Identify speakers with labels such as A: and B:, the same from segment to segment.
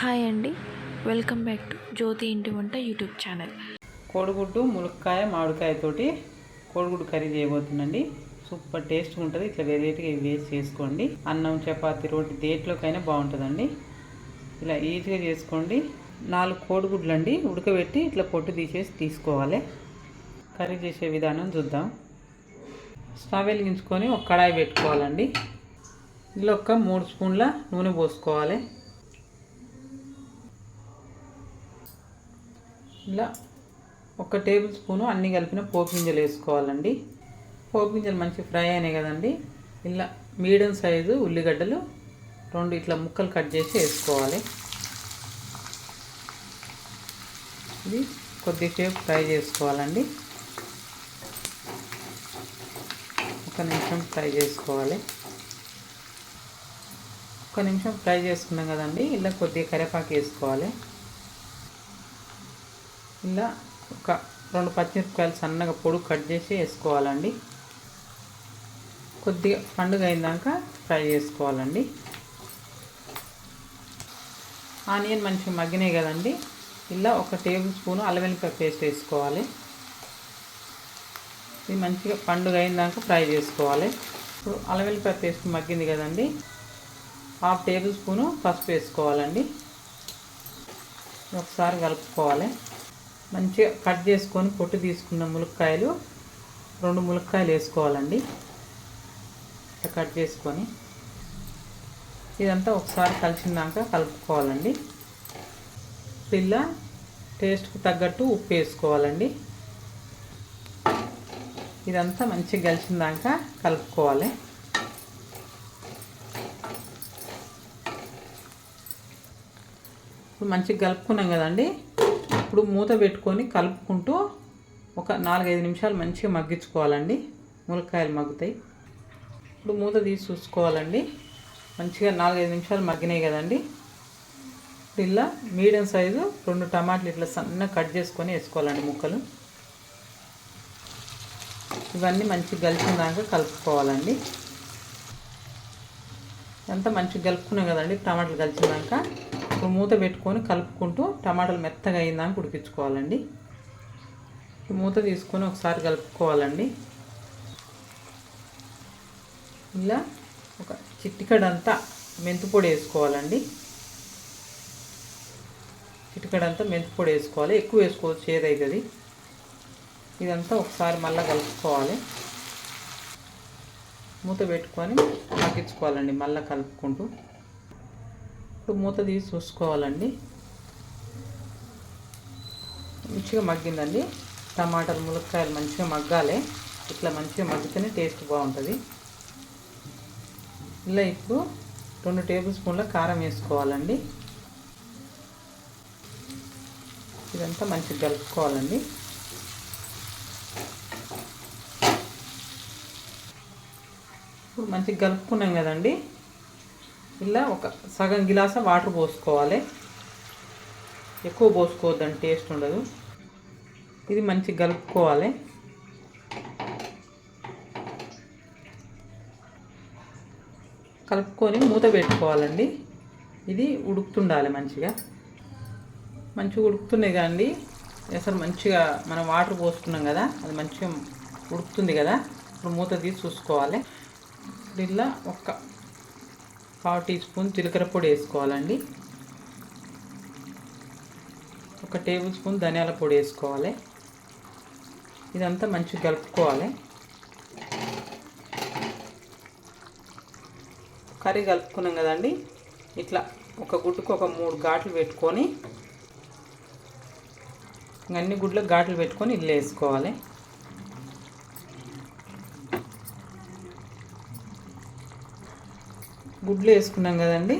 A: Hi అండి. Welcome back to జ్యోతి ఇంటి వంట యూట్యూబ్ ఛానల్.
B: కోడిగుడ్డు ములక్కాయ మామిడికాయతోటి కోడిగుడ్డు కర్రీ చేయబోతుందండి సూపర్ టేస్ట్ ఉంటుంది. ఇట్లా వెరైటీగా వేస్ట్ వేసి చేసుకోండి. అన్నం చపాతి రోటి దేంట్లోకైనా బాగుంటుందండి. ఇలా ఈజీగా చేసుకోండి. నాలుగు కోడిగుడ్లు అండి ఉడకబెట్టి ఇట్లా పొట్టు తీసేసి తీసుకోవాలి. కర్రీ చేసే విధానం చూద్దాం. స్టవ్ వెలిగించుకొని ఒక కడాయి పెట్టుకోవాలండి. ఇందులో ఒక మూడు స్పూన్ల నూనె పోసుకోవాలి. ఇలా ఒక టేబుల్ స్పూను అన్ని కలిపిన పోపు గింజలు వేసుకోవాలండి. పోపు గింజలు మంచి ఫ్రై అయినాయి కదండి. ఇలా మీడియం సైజు ఉల్లిగడ్డలు రెండు ఇట్లా ముక్కలు కట్ చేసి వేసుకోవాలి. ఇది కొద్దిసేపు ఫ్రై చేసుకోవాలండి. ఒక నిమిషం ఫ్రై చేసుకోవాలి. ఒక నిమిషం ఫ్రై చేసుకున్నాం కదండి. ఇలా కొద్దిగా కరివేపాకు వేసుకోవాలి. ఇలా ఒక రెండు పచ్చిమిరపకాయలు సన్నగా పొడుగు కట్ చేసి వేసుకోవాలండి. కొద్దిగా పండుగ అయినాక ఫ్రై చేసుకోవాలండి. ఆనియన్ మంచిగా మగ్గినాయి కదండి. ఇలా ఒక టేబుల్ స్పూన్ అల్లవెల్లిపాయ పేస్ట్ వేసుకోవాలి. ఇది మంచిగా పండుగ అయినాక ఫ్రై చేసుకోవాలి. ఇప్పుడు అల్లవెల్లిపాయ పేస్ట్ మగ్గింది కదండి. హాఫ్ టేబుల్ స్పూను పసుపు వేసుకోవాలండి. ఒకసారి కలుపుకోవాలి. మంచిగా కట్ చేసుకొని పొట్టు తీసుకున్న ములక్కాయలు రెండు ములక్కాయలు వేసుకోవాలండి. ఇట్లా కట్ చేసుకొని. ఇదంతా ఒకసారి కలిసినాక కలుపుకోవాలండి. పిల్ల టేస్ట్కి తగ్గట్టు ఉప్పు వేసుకోవాలండి. ఇదంతా మంచిగా కలిసిందాక కలుపుకోవాలి. ఇప్పుడు మంచిగా కలుపుకున్నాం కదండి. ఇప్పుడు మూత పెట్టుకొని కలుపుకుంటూ ఒక నాలుగైదు నిమిషాలు మంచిగా మగ్గించుకోవాలండి. ములక్కాయలు మగ్గుతాయి. ఇప్పుడు మూత తీసి చూసుకోవాలండి. మంచిగా నాలుగైదు నిమిషాలు మగ్గినాయి కదండి. ఇలా మీడియం సైజు రెండు టమాటాలు ఇట్లా సన్నగా కట్ చేసుకొని వేసుకోవాలండి ముక్కలు. ఇవన్నీ మంచిగా కలిసినాక కలుపుకోవాలండి. అంతా మంచిగా కలుపుకున్నాం కదండి టమాటాలు కలిసినాక ఇప్పుడు మూత పెట్టుకొని కలుపుకుంటూ టమాటాలు మెత్తగా అయిందాక ఉడికించుకోవాలండి. మూత తీసుకొని ఒకసారి కలుపుకోవాలండి. ఇలా ఒక చిట్టికడంతా మెంతిపొడి వేసుకోవాలండి. చిటికడంతా మెంతిపొడి వేసుకోవాలి. ఎక్కువ వేసుకోవచ్చు ఏదైతుంది. ఇదంతా ఒకసారి మళ్ళీ కలుపుకోవాలి. మూత పెట్టుకొని మగ్గించుకోవాలండి మళ్ళీ కలుపుకుంటూ. ఇప్పుడు మూత తీసి చూసుకోవాలండి. మంచిగా మగ్గిందండి. టమాటాలు ములక్కాయలు మంచిగా మగ్గాలి. ఇట్లా మంచిగా మగ్గితేనే టేస్ట్ బాగుంటుంది. ఇలా ఇప్పుడు రెండు టేబుల్ స్పూన్ల కారం వేసుకోవాలండి. ఇదంతా మంచిగా కలుపుకోవాలండి. ఇప్పుడు మంచిగా కలుపుకున్నాం కదండి. ఇలా ఒక సగం గిలాస వాటర్ పోసుకోవాలి. ఎక్కువ పోసుకోవద్దండి టేస్ట్ ఉండదు. ఇది మంచిగా కలుపుకోవాలి. కలుపుకొని మూత పెట్టుకోవాలండి. ఇది ఉడుకుతుండాలి మంచిగా. మంచిగా ఉడుకుతున్నాయి కదండి. అసలు మంచిగా మనం వాటర్ పోసుకున్నాం కదా అది మంచిగా ఉడుకుతుంది కదా. ఇప్పుడు మూత తీసి చూసుకోవాలి. ఇలా ఒక పావు టీ స్పూన్ జీలకర్ర పొడి వేసుకోవాలండి. ఒక టేబుల్ స్పూన్ ధనియాల పొడి వేసుకోవాలి. ఇదంతా మంచిగా కలుపుకోవాలి. కర్రీ కలుపుకున్నాం కదండి. ఇట్లా ఒక గుడ్డుకు ఒక మూడు ఘాట్లు పెట్టుకొని అన్ని గుడ్లకు ఘాట్లు పెట్టుకొని ఇల్లు వేసుకోవాలి. గుడ్లు వేసుకున్నాం కదండి.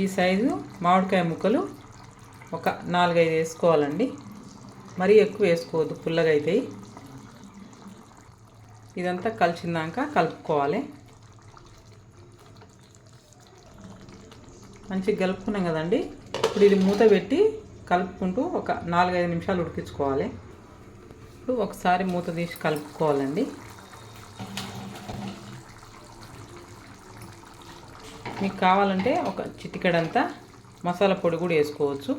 B: ఈ సైజు మామిడికాయ ముక్కలు ఒక నాలుగైదు వేసుకోవాలండి. మరీ ఎక్కువ వేసుకోవద్దు పుల్లగా అవుతాయి ఇదంతా కలిసిందాక కలుపుకోవాలి. మంచిగా కలుపుకున్నాం కదండి. ఇప్పుడు ఇది మూత పెట్టి కలుపుకుంటూ ఒక నాలుగైదు నిమిషాలు ఉడికించుకోవాలి. ఇప్పుడు ఒకసారి మూత తీసి కలుపుకోవాలండి. మీకు కావాలంటే ఒక చిటికెడంతా మసాలా పొడి కూడా వేసుకోవచ్చు.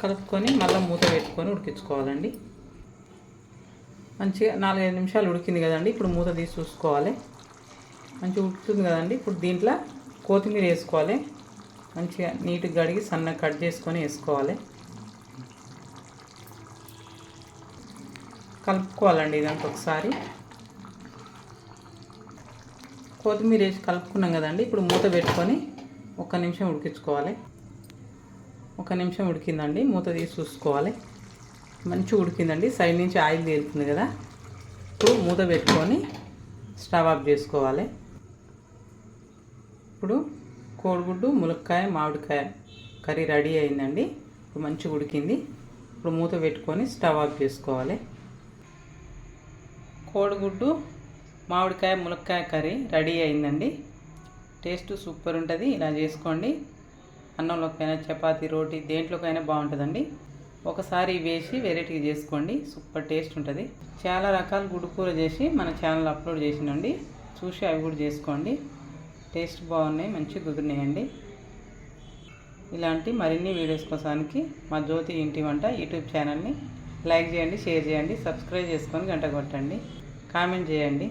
B: కలుపుకొని మళ్ళీ మూత పెట్టుకొని ఉడికించుకోవాలండి. మంచిగా నాలుగైదు నిమిషాలు ఉడికింది కదండి ఇప్పుడు మూత తీసి చూసుకోవాలి. మంచిగా ఉడుకుతుంది కదండి ఇప్పుడు దీంట్లో కొత్తిమీర వేసుకోవాలి. మంచిగా నీట్గా కడిగి సన్నగా కట్ చేసుకొని వేసుకోవాలి. కలుపుకోవాలండి ఇదంతా ఒకసారి. కొత్తిమీర వేసి కలుపుకున్నాం కదండి ఇప్పుడు మూత పెట్టుకొని ఒక నిమిషం ఉడికించుకోవాలి. ఒక నిమిషం ఉడికిందండి మూత తీసి చూసుకోవాలి. మంచిగా ఉడికిందండి సైడ్ నుంచి ఆయిల్ తేలుతుంది కదా. ఇప్పుడు మూత పెట్టుకొని స్టవ్ ఆఫ్ చేసుకోవాలి. ఇప్పుడు కోడిగుడ్డు ములక్కాయ మామిడికాయ కర్రీ రెడీ అయిందండి. ఇప్పుడు మంచిగా ఉడికింది. ఇప్పుడు మూత పెట్టుకొని స్టవ్ ఆఫ్ చేసుకోవాలి. కోడిగుడ్డు మామిడికాయ ములక్కాయ కర్రీ రెడీ అయిందండి. టేస్ట్ సూపర్ ఉంటుంది ఇలా చేసుకోండి. అన్నంలోకైనా చపాతి రోటీ దేంట్లోకైనా బాగుంటుందండి. ఒకసారి వేసి వెరైటీ చేసుకోండి సూపర్ టేస్ట్ ఉంటుంది. చాలా రకాల గుడ్డు కూర చేసి మన ఛానల్ అప్లోడ్ చేసినండి. చూసి అవి కూడా చేసుకోండి. టేస్ట్ బాగున్నాయి మంచిగా కుదిరినాయండి. ఇలాంటి మరిన్ని వీడియోస్ కోసానికి మా జ్యోతి ఇంటి వంట యూట్యూబ్ ఛానల్ని లైక్ చేయండి షేర్ చేయండి సబ్స్క్రైబ్ చేసుకొని గంట కొట్టండి. కామెంట్ చేయండి.